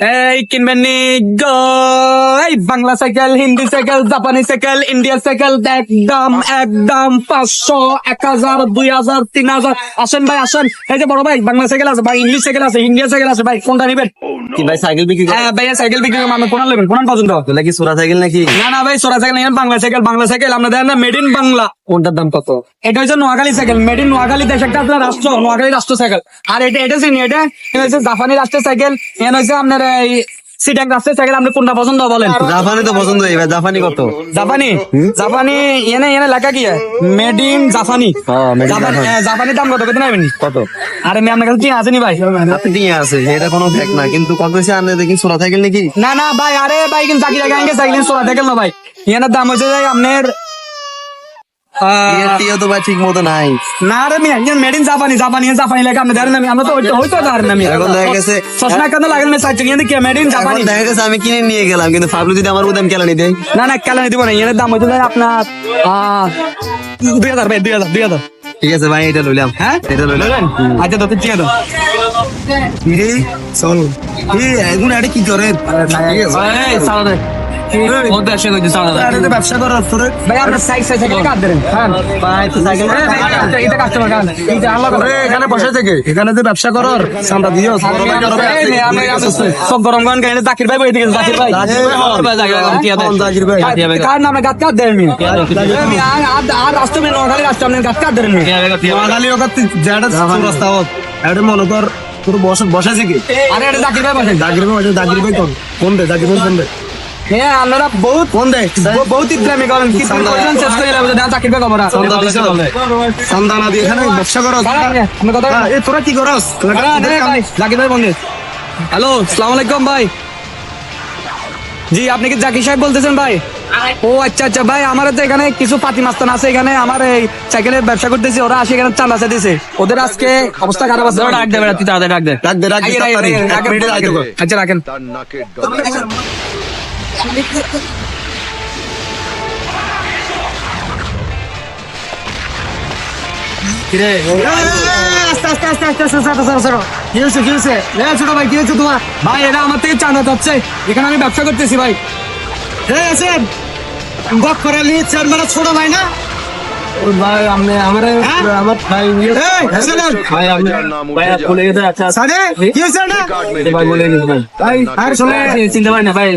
এই কিনবেন নি এই বাংলা সাইকেল হিন্দি সাইকেল জাপানি সাইকেল ইন্ডিয়া সাইকেল একদম একদম পাঁচশো এক হাজার দুই হাজার তিন হাজার। আসেন ভাই আসেন। এই যে বড় ভাই বাংলা সাইকেল আছে ভাই ইংলিশ সাইকেল আছে ইন্ডিয়া সাইকেল আছে ভাই কোনটা নিবেন? কি ভাই সাইকেল বিক্রি করে হ্যাঁ ভাইয়া সাইকেল বিক্রি করব আমি কোনটা নেবেন? কোনটা পছন্দ? তোলা কি সোরা সাইকেল নাকি? না না ভাই সোরা cycle Bangla cycle Bangla cycle আমরা দেখেন না মেড ইন বাংলা। কোনটার দাম কত? এটা হচ্ছে Noakhali cycle made in Noakhali দেশ একটা আপনার রাষ্ট্র নোয়াখালী রাষ্ট্র সাইকেল আর এটা এটা চিনি এটা এটা হচ্ছে জাপানি রাষ্ট্রের সাইকেল এখানে হচ্ছে আপনার এই সিটাং রাষ্ট্রের সাইকেল আপনি কোনটা পছন্দ বলেন? জাপানি তো পছন্দ জাপানি কত? জাপানি? জাপানি এনে এনে লেখা কি মেড ইন জাপানি। জাপানি। হ্যাঁ, দাম কত? কত নেবেন কত? আরে আমি আপনার কাছে আছে নি ভাই? আপনি আছে এটা কোনো ফেক না কিন্তু কত হয়েছে আনলে দেখি সোরা সাইকেল নাকি? না না ভাই আরে ভাই কিন্তু চাকরি জায়গা আগে সাইকেল সোলা সাইকেল না ভাই। এখানের দাম হচ্ছে যে আপনার টিও তো ভাই ঠিক মতো নাই। না রে মিয়া ইয়ে মেড ইন জাপানি জাপানি জাপানি লেখা আপনি জানেন না আমরা তো হয়তো হয়তো জানেন না মিয়া। এখন দেখা গেছে চশমা কেন লাগেন না সাইকেল ইয়ে কি মেড ইন জাপানি দেখা গেছে আমি কিনে নিয়ে গেলাম কিন্তু ফাবলু যদি আমার উদাম কেলানি দেয় না না কেন দিব না এর দাম হচ্ছে যে আপনার আহ, দুই হাজার ভাই দুই হাজার দুই হাজার। ঠিক আছে ভাই এটা লইলাম। হ্যাঁ? এটা লইলাম। আচ্ছা তো ঠিক আছে চল। এখন এটা কি করে? ব্যবসা করার তোর ভাই আপনার সাইজ সাইজ থেকে দেন হ্যাঁ ভাই তো সাইকেল এটা- এটা কাস্টমার কান এটা আল্লাহ করে। এখানে বসে থেকে। এখানে যে ব্যবসা করার সামটা দিও। সব গরম গরম গাইলে জাকির ভাই বই দিকে জাকির ভাই। জাকির ভাই, জাকির? জাকির। কার নামে গাছ কাট দেন মি আর আর- আর মে নোয়াখালী রাষ্ট্র আপনি গাছ কাট দেন মি বাঙালি ওখান যেটা রাস্তা হোক। এটা মনে কর তোর বসে বসে থেকে। আরে এটা জাকির ভাই বসেন জাগির ভাই ওটা জাগির ভাই কোন কোন দে জাগির ভাই কোন দে হ্যাঁ আপনারা বহুত কোন দে। বহুত ইসলামী করেন। কি করেন শেষ করে যাবে? না জাকির ভাই খবর আছে সন্ধানা দিয়ে এখানে ব্যবসা করো। আমি কথা এ তোরা কি করস? জাকির ভাই। বন্ধু। হ্যালো আলাইকুম ভাই। জি আপনি কি জাকির সাহেব বলতেছেন ভাই? ও আচ্ছা আচ্ছা ভাই আমার তো এখানে কিছু পাতি মাস্তান আছে। এখানে আমার এই সাইকেলের ব্যবসা করতেছি। ওরা আসে এখানে চাঁদা দিছে। ওদের আজকে অবস্থা খারাপ আছে। ডাক দেবে তুই তাড়াতাড়ি ডাক দে। ডাক দে ডাক দে। আচ্ছা রাখেন। আস্তে আস্তে আস্তে আস্তে আস্তে আস্তে সরো ভাই, কি তোমার? ভাই, এরা আমার ব্যবসা করতেছি, ভাই। রে আছেন বক করে নিয়ে চেয়ারম্যানের ছোট ভাই না? চিনতে পারি। না। ভাই